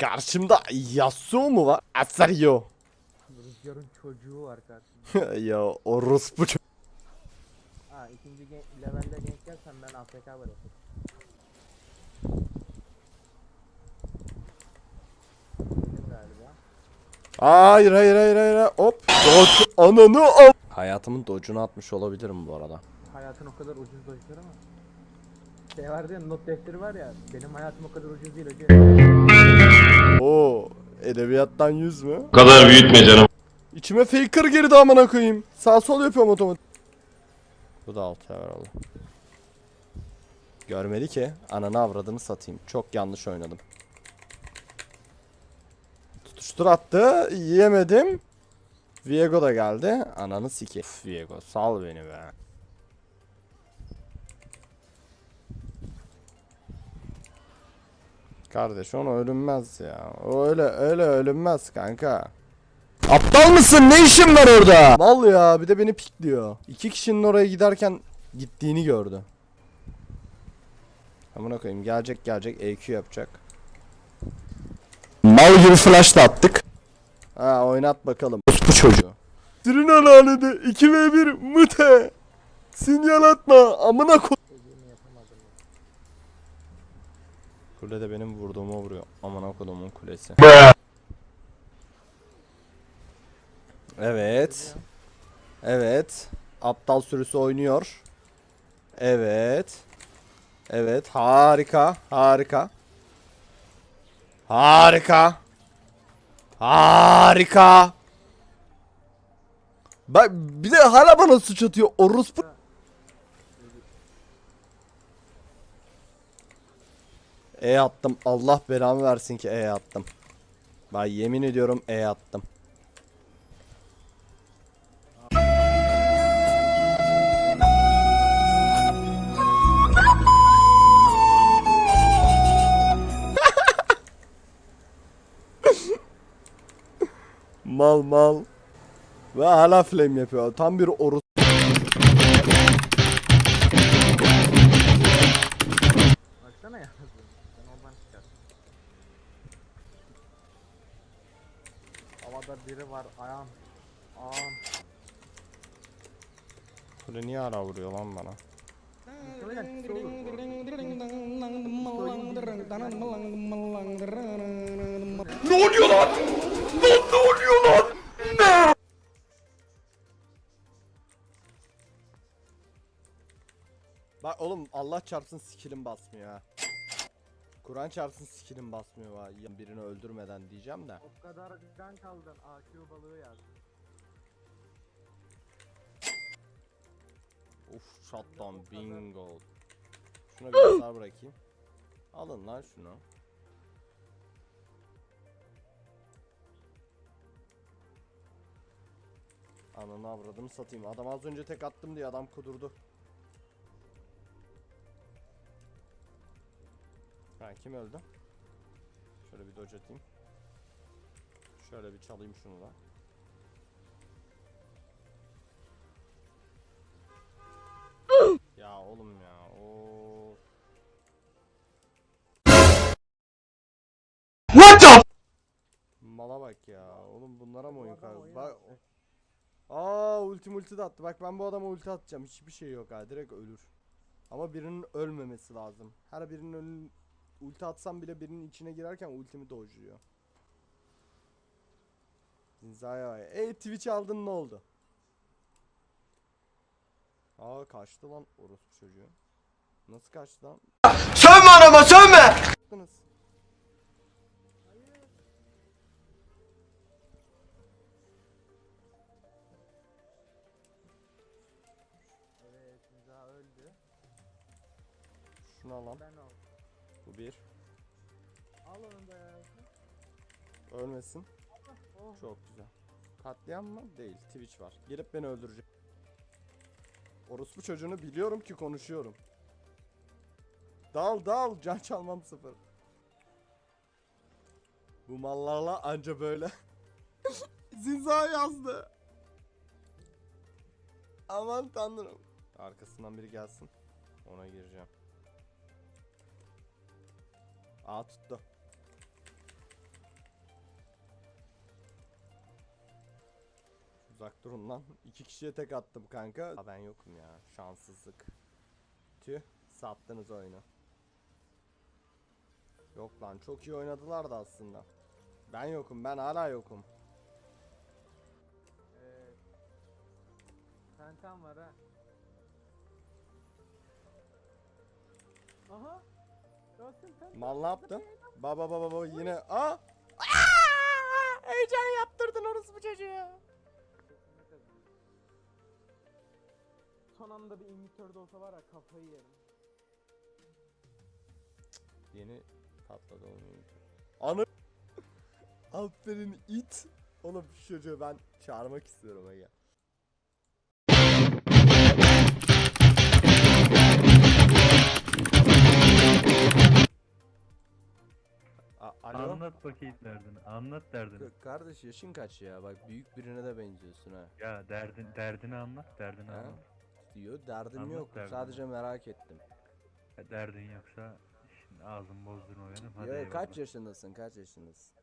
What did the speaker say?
Karşımda Yasuo mu var? Asario. Rüzgar'ın çocuğu var karşımda. ya o Rus bu çocuk. Ha ikinci gen levelde genç gelsen ben AFK bırakırım. Hayır hayır hayır hayır hop. Dodge ananı al. Hayatımın dodge'unu atmış olabilirim bu arada. Hayatın o kadar ucuz dojları mı? Şey vardı ya not defteri var ya benim hayatım o kadar ucuz değil hocam. Oo. Edebiyattan 100 mü? Bu kadar büyütme canım. İçime faker girdi amına koyayım. Sağ sol yapıyorum otomatik. Bu da alt level oldu. Görmedi ki ananı avradını satayım. Çok yanlış oynadım. Tutuştur attı. Yiyemedim. Viego da geldi. Ananı siki. Viego sal beni be. Kardeş onu ölünmez ya. O öyle öyle ölünmez kanka. Aptal mısın? Ne işin var orada? Mal ya bir de beni pikliyor. İki kişinin oraya giderken gittiğini gördü. Amına koyayım gelecek gelecek EQ yapacak. Mal gibi flash da attık. Ha oynat bakalım. Bu çocuğu. Sirin alanede 2v1 mıte. Sinyal atma amına koy. Kule de benim vurduğuma vuruyor. Amına kodumun kulesi. Evet. Evet. Aptal sürüsü oynuyor. Evet. Evet. Harika. Harika. Harika. Harika. Bak bir de hala bana suç atıyor. Orospu. E attım. Allah belamı versin ki E attım. Ben yemin ediyorum E attım. mal mal. Ve hala flame yapıyor. Tam bir orus. Havada biri var ayağım. Ağam. Kule niye hala vuruyor lan bana? Ne oluyor lan? Ne, ne oluyor lan? Ne? Bak oğlum Allah çarpsın skill'im basmıyor ha. Kur'an çarpsın skill'im basmıyor ha. Birini öldürmeden diyeceğim de. O kadar can kaldın AQ balığı yazdı. Uf shotdown bingo. Şuna bir hasar bırakayım. Alın lan şunu. Ananı avradını satayım. Adam az önce tek attım diye adam kudurdu. Ha kim öldü? Şöyle bir dodge atayım. Şöyle bir çalayım şunu da. Ya oğlum ya. O. What the Mala bak ya. Oğlum bunlara mı oyun oyun Bak. Aa ulti multi de attı. Bak ben bu adama ulti atacağım. Hiçbir şey yok ha. Direkt ölür. Ama birinin ölmemesi lazım. Her birinin ölün ulti atsam bile birinin içine girerken ultimi dojluyor. Zinzaya. Ey Twitch aldın ne oldu? Aa kaçtı lan orospu çocuğu. Nasıl kaçtı lan? Sövme anama sövme! Yaptınız. Evet öldü. Şunu alalım. Ben ol. Bu bir. Al onu da ya. Ölmesin. Oh. Çok güzel. Katliam mı? Değil. Twitch var. Gelip beni öldürecek. Orospu çocuğunu biliyorum ki konuşuyorum. Dal dal. Can çalmam sıfır. Bu mallarla anca böyle. Zinza yazdı. Aman tanrım. Arkasından biri gelsin. Ona gireceğim. Aa tuttu. Uzak durun lan. İki kişiye tek attım kanka. Aa, ben yokum ya. Şanssızlık. Tüh. Sattınız oyunu. Yok lan çok iyi oynadılar da aslında. Ben yokum ben hala yokum. Ee, kankam var ha. Aha Mal ne yaptın? Baba baba baba yine. Aa! Aa! Heyecan yaptırdın orası bu çocuğa. Son anda bir imitör de olsa var ya kafayı yerim. Yeni patladı onu. Anı. Aferin it. Oğlum şu çocuğu ben çağırmak istiyorum aga. Anlat bakayım derdini. Anlat derdini. K- Kardeş yaşın kaç ya? Bak büyük birine de benziyorsun ha. Ya derdin derdini anlat, derdini Ha? anlat. Diyor derdim Anlat yok. derdini. Sadece merak ettim. Ya derdin yoksa şimdi ağzımı bozdurma benim. Hadi Ya eyvallah. kaç yaşındasın? Kaç yaşındasın?